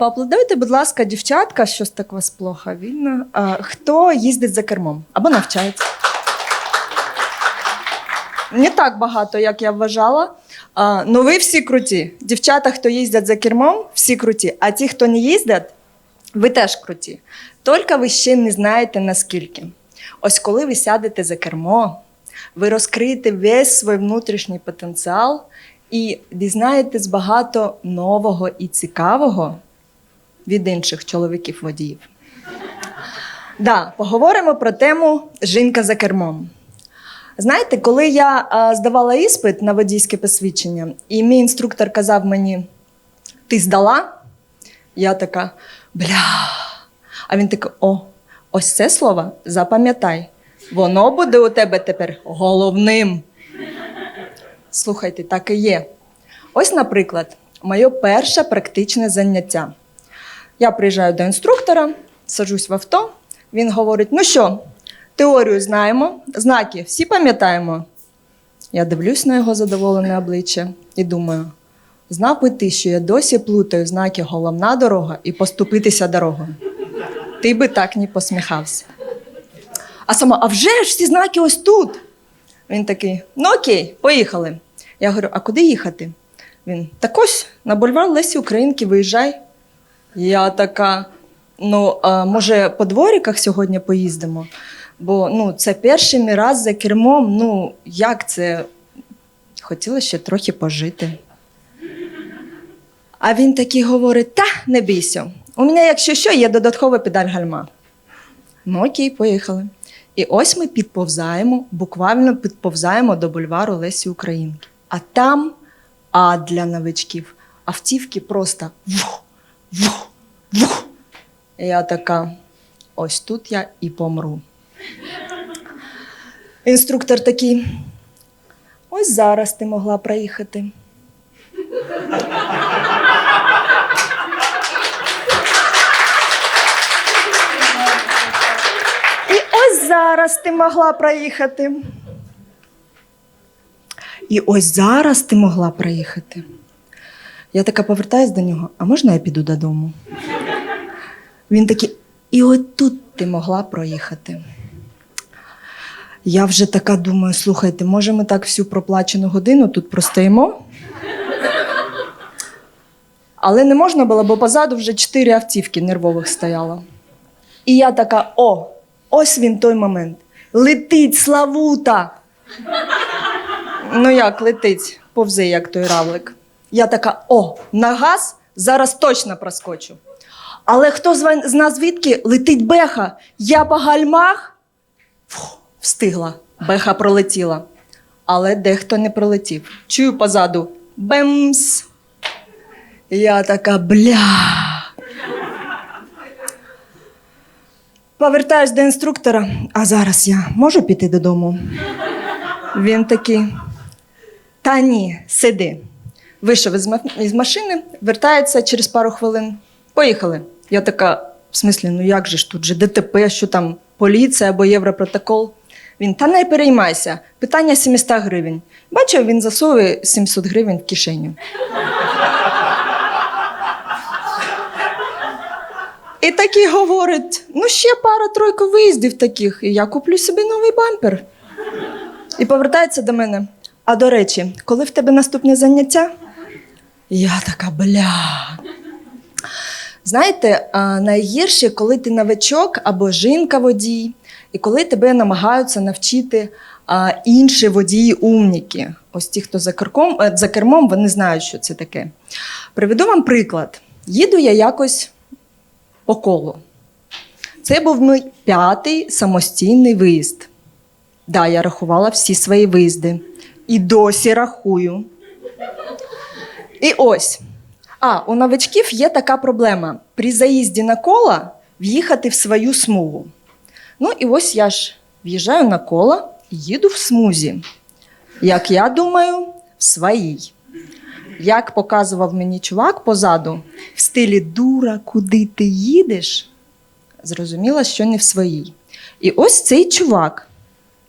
Поаплодуйте, будь ласка, дівчатка, щось так вас плохо видно. А, хто їздить за кермом або навчається? Не так багато, як я вважала. А, ну ви всі круті. Дівчата, хто їздять за кермом, всі круті. А ті, хто не їздять, ви теж круті. Тільки ви ще не знаєте наскільки. Ось коли ви сядете за кермо, ви розкриєте весь свій внутрішній потенціал і дізнаєтесь багато нового і цікавого від інших чоловіків-водіїв. Да, поговоримо про тему жінка за кермом. Знаєте, коли я здавала іспит на водійське посвідчення, і мій інструктор казав мені: ти здала? Я така, бля. А він такий: о, ось це слово запам'ятай. Воно буде у тебе тепер головним. Слухайте, так і є. Ось, наприклад, моє перше практичне заняття. Я приїжджаю до інструктора, саджусь в авто. Він говорить: ну що, теорію знаємо, знаки всі пам'ятаємо. Я дивлюсь на його задоволене обличчя і думаю: знав би ти, що я досі плутаю знаки головна дорога і поступитися дорогою. Ти би так не посміхався. А сама, а вже ж всі знаки ось тут. Він такий: ну окей, поїхали. Я говорю, а куди їхати? Він так ось на бульвар Лесі Українки виїжджай. Я така, ну, а може, по дворіках сьогодні поїздимо? Бо ну, це перший мій раз за кермом. Ну, як це? Хотіла ще трохи пожити. А він такий говорить: та не бійся. У мене, якщо що, є додаткова педаль гальма. Ну, окей, поїхали. І ось ми підповзаємо, буквально підповзаємо до бульвару Лесі Українки. А там ад для новичків. Автівки просто вух, вух, вух. І я така, ось тут я і помру. Інструктор такий. Ось зараз ти могла проїхати. І ось зараз ти могла проїхати. І ось зараз ти могла проїхати. Я така повертаюсь до нього, а можна я піду додому? Він такий, і от тут ти могла проїхати. Я вже така думаю: слухайте, може, ми так всю проплачену годину тут простоїмо? Але не можна було, бо позаду вже чотири автівки нервових стояло. І я така: о, ось він той момент. Летить Славута. Ну як летить, повзи, як той равлик. Я така: о, на газ зараз точно проскочу. Але хто з нас звідки летить беха? Я по гальмах Фух, встигла. Беха пролетіла. Але дехто не пролетів. Чую позаду бемс. Я така бля. Повертаюсь до інструктора, а зараз я можу піти додому. Він такий. Та ні, сиди. Вийшов із, ма- із машини, вертається через пару хвилин. Поїхали. Я така, в смислі, ну як же ж тут же ДТП, що там поліція або Європротокол. Він, та не переймайся, питання 700 гривень. Бачив, він засовує 700 гривень в кишеню. І такий говорить: ну ще пара-тройка виїздів таких, і я куплю собі новий бампер. І повертається до мене. А до речі, коли в тебе наступне заняття? Я така бля. Знаєте, найгірше, коли ти новачок або жінка-водій, і коли тебе намагаються навчити інші водії-умніки. Ось ті, хто за, керком, е, за кермом, вони знають, що це таке. Приведу вам приклад. Їду я якось по колу. Це був мій п'ятий самостійний виїзд. Да, я рахувала всі свої виїзди. І досі рахую. І ось. А, у новачків є така проблема: при заїзді на кола в'їхати в свою смугу. Ну і ось я ж в'їжджаю на коло і їду в смузі. Як я думаю, в своїй. Як показував мені чувак позаду, в стилі дура, куди ти їдеш, зрозуміла, що не в своїй. І ось цей чувак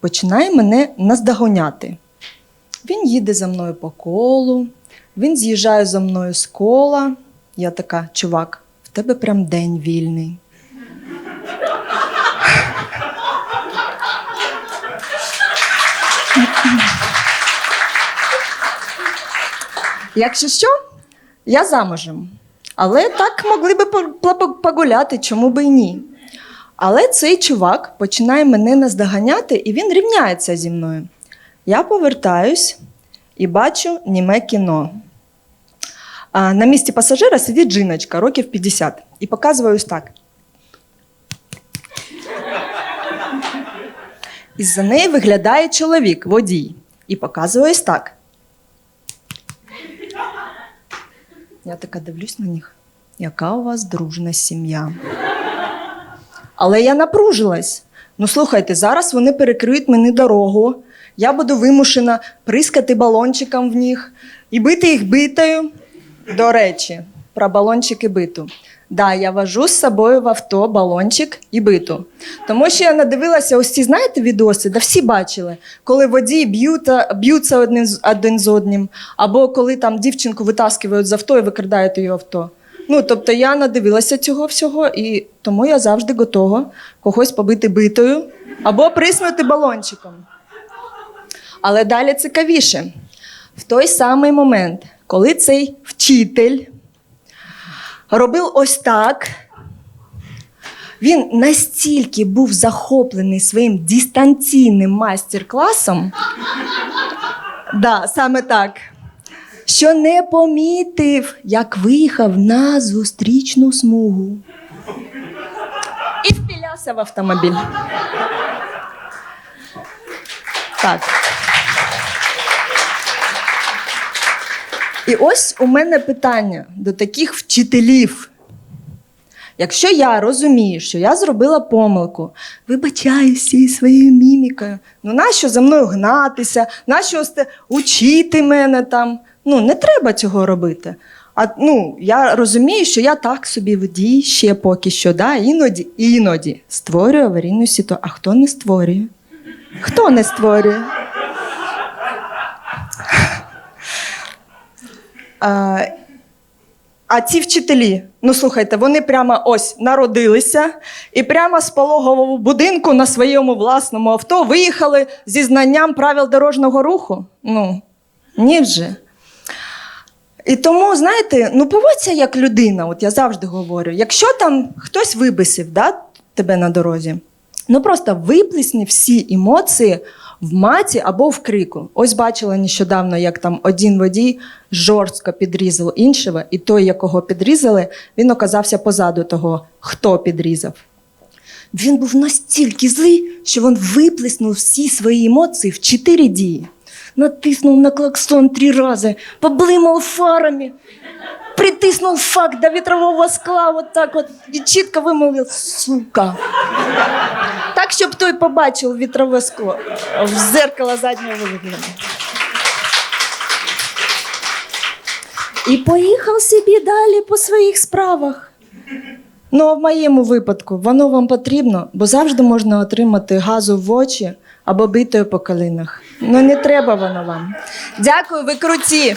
починає мене наздогоняти. Він їде за мною по колу, він з'їжджає за мною з кола. Я така, чувак, в тебе прям день вільний. Якщо що, я замужем. Але так могли би по- по- погуляти, чому би і ні. Але цей чувак починає мене наздоганяти, і він рівняється зі мною. Я повертаюсь і бачу німе кіно. А на місці пасажира сидить жіночка, років 50, і показує ось так. Із-за неї виглядає чоловік, водій, і показує ось так. Я така дивлюсь на них. Яка у вас дружна сім'я? Але я напружилась. Ну, слухайте, зараз вони перекриють мені дорогу. Я буду вимушена прискати балончиком в них і бити їх битою. До речі, про балончик і биту. Да, я вожу з собою в авто балончик і биту. Тому що я надивилася ось ці, знаєте, відоси, да всі бачили, коли водії б'ються один з, один з одним, або коли там дівчинку витаскують з авто і викрадають її авто. Ну, тобто я надивилася цього всього, і тому я завжди готова когось побити битою або приснути балончиком. Але далі цікавіше. В той самий момент, коли цей вчитель робив ось так, він настільки був захоплений своїм дистанційним майстер-класом, да, саме так, що не помітив, як виїхав на зустрічну смугу. І впілявся в автомобіль. Так. І ось у мене питання до таких вчителів. Якщо я розумію, що я зробила помилку, вибачаюся своєю мімікою. Ну, нащо за мною гнатися, нащо учити мене там? Ну, не треба цього робити. А ну, я розумію, що я так собі водій ще поки що, да? іноді, іноді створюю аварійну ситуацію. А хто не створює? Хто не створює? А, а ці вчителі, ну слухайте, вони прямо ось народилися і прямо з пологового будинку на своєму власному авто виїхали зі знанням правил дорожнього руху. Ну, ні вже. І тому, знаєте, ну поводься як людина, от я завжди говорю. Якщо там хтось вибисив да, тебе на дорозі, ну просто виплесні всі емоції в маті або в крику. Ось бачила нещодавно, як там один водій жорстко підрізав іншого, і той, якого підрізали, він оказався позаду того, хто підрізав. Він був настільки злий, що він виплеснув всі свої емоції в чотири дії. Натиснув на клаксон три рази, поблимав фарами, притиснув факт до вітрового скла, от так от, і чітко вимовив сука. Так, щоб той побачив вітрове скло в зеркало заднього вигляду. І поїхав собі далі по своїх справах. Ну, а в моєму випадку воно вам потрібно, бо завжди можна отримати газу в очі або битою по колінах. Ну, не треба воно вам. Дякую, ви круті.